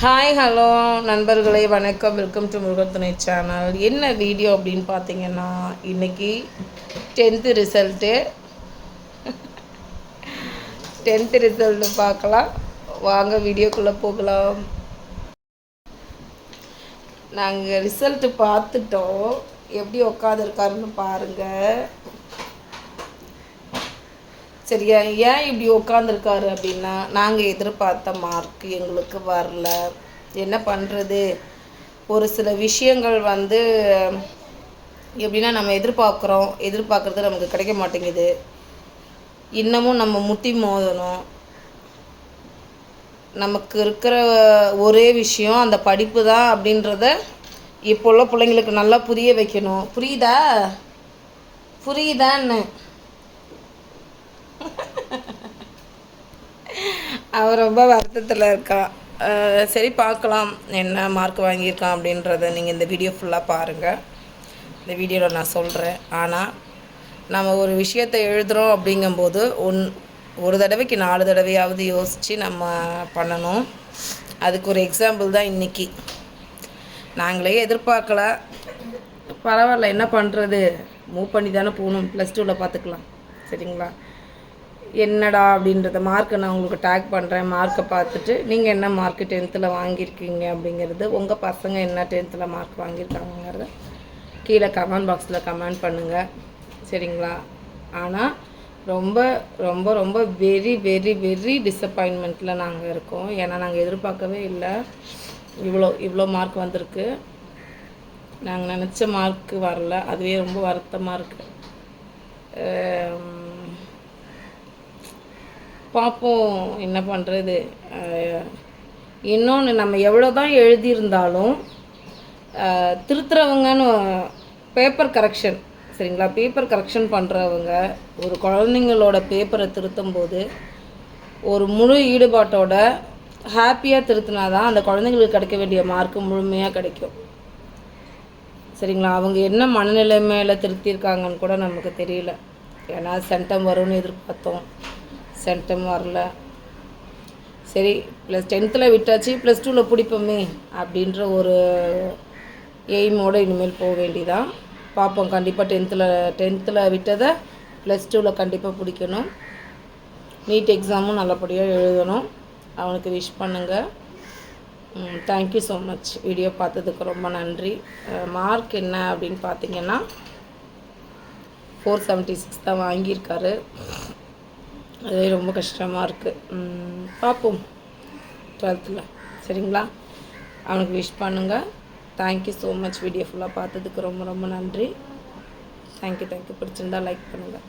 Hi hello நண்பர்களே வணக்கம். Welcome to Murugathunai channel என்ன வீடியோ அப்படின்னு பார்த்தீங்கன்னா இன்றைக்கி டென்த்து ரிசல்ட்டு டென்த்து ரிசல்ட்டு பார்க்கலாம். வாங்க வீடியோக்குள்ளே போகலாம். நாங்கள் ரிசல்ட்டு பார்த்துட்டோம். எப்படி உட்காந்துருக்காருன்னு பாருங்கள் சரியா ஏன் இப்படி உட்காந்துருக்காரு அப்படின்னா நாங்கள் எதிர்பார்த்த மார்க் எங்களுக்கு வரல. என்ன பண்ணுறது ஒரு சில விஷயங்கள் வந்து எப்படின்னா நம்ம எதிர்பார்க்குறோம். எதிர்பார்க்குறது நமக்கு கிடைக்க மாட்டேங்குது. இன்னமும் நம்ம முட்டி மோதணும். நமக்கு இருக்கிற ஒரே விஷயம் அந்த படிப்பு தான் அப்படின்றத இப்போ உள்ள பிள்ளைங்களுக்கு நல்லா புரிய வைக்கணும். புரியுதா? புரியுதான்னு. அவன் ரொம்ப வருத்தத்தில் இருக்கான் சரி பார்க்கலாம் என்ன மார்க் வாங்கியிருக்கான் அப்படின்றத நீங்கள் இந்த வீடியோ ஃபுல்லாக பாருங்கள் இந்த வீடியோவில் நான் சொல்கிறேன் ஆனால் நம்ம ஒரு விஷயத்தை எழுதுகிறோம் அப்படிங்கும்போது ஒன் ஒரு தடவைக்கு நாலு தடவையாவது யோசித்து நம்ம பண்ணணும். அதுக்கு ஒரு எக்ஸாம்பிள் தான் இன்றைக்கி நாங்களே எதிர்பார்க்கல. பரவாயில்ல என்ன பண்ணுறது மூவ் பண்ணி தானே போகணும். ப்ளஸ் டூவில் பார்த்துக்கலாம். சரிங்களா? என்னடா அப்படின்றத மார்க்கை நான் உங்களுக்கு டேக் பண்ணுறேன் மார்க்கை பார்த்துட்டு நீங்கள் என்ன மார்க்கு டென்த்தில் வாங்கியிருக்கீங்க அப்படிங்கிறது உங்கள் பசங்க என்ன டென்த்தில் மார்க் வாங்கியிருக்காங்கிறத கீழே கமெண்ட் பாக்ஸில் கமெண்ட் பண்ணுங்கள் சரிங்களா? ஆனால் ரொம்ப ரொம்ப ரொம்ப வெரி வெரி வெரி டிசப்பாயின்மெண்ட்டில் நாங்கள் இருக்கோம். ஏன்னா நாங்கள் எதிர்பார்க்கவே இல்லை. இவ்வளோ இவ்வளோ மார்க் வந்திருக்கு. நாங்கள் நினச்ச மார்க்கு வரல. அதுவே ரொம்ப வருத்தமாக இருக்குது பார்ப்போம் என்ன பண்ணுறது இன்னொன்று நம்ம எவ்வளோ தான் எழுதியிருந்தாலும் திருத்துறவங்கன்னு பேப்பர் கரெக்ஷன் சரிங்களா? பேப்பர் கரெக்ஷன் பண்ணுறவங்க ஒரு குழந்தைங்களோட பேப்பரை திருத்தும் போது ஒரு முழு ஈடுபாட்டோட ஹாப்பியாக திருத்தினா தான் அந்த குழந்தைங்களுக்கு கிடைக்க வேண்டிய மார்க்கு முழுமையாக கிடைக்கும். சரிங்களா? அவங்க என்ன மனநிலைமையில் திருத்தியிருக்காங்கன்னு கூட நமக்கு தெரியல. ஏன்னா சென்டம் வரும்னு எதிர்பார்த்தோம். சென்டம் வரல. சரி ப்ளஸ் டென்த்தில் விட்டாச்சு ப்ளஸ் டூவில் பிடிப்போமே அப்படின்ற ஒரு எய்மோடு இனிமேல் போக வேண்டிதான். பார்ப்போம் கண்டிப்பாக டென்த்தில் டென்த்தில் விட்டதை ப்ளஸ் டூவில் கண்டிப்பாக பிடிக்கணும். நீட் எக்ஸாமும் நல்லபடியாக எழுதணும். அவனுக்கு விஷ் பண்ணுங்கள் தேங்க்யூ ஸோ மச் வீடியோ பார்த்ததுக்கு ரொம்ப நன்றி. மார்க் என்ன அப்படின்னு பார்த்தீங்கன்னா ஃபோர் செவன்ட்டி சிக்ஸ் தான் வாங்கியிருக்காரு. அதே ரொம்ப கஷ்டமாக இருக்குது பார்ப்போம் டுவெல்த்தில் சரிங்களா? அவனுக்கு விஷ் பண்ணுங்கள் தேங்க்யூ ஸோ மச் வீடியோ ஃபுல்லாக பார்த்ததுக்கு ரொம்ப ரொம்ப நன்றி. தேங்க்யூ தேங்க்யூ பிடிச்சிருந்தா லைக் பண்ணுங்கள்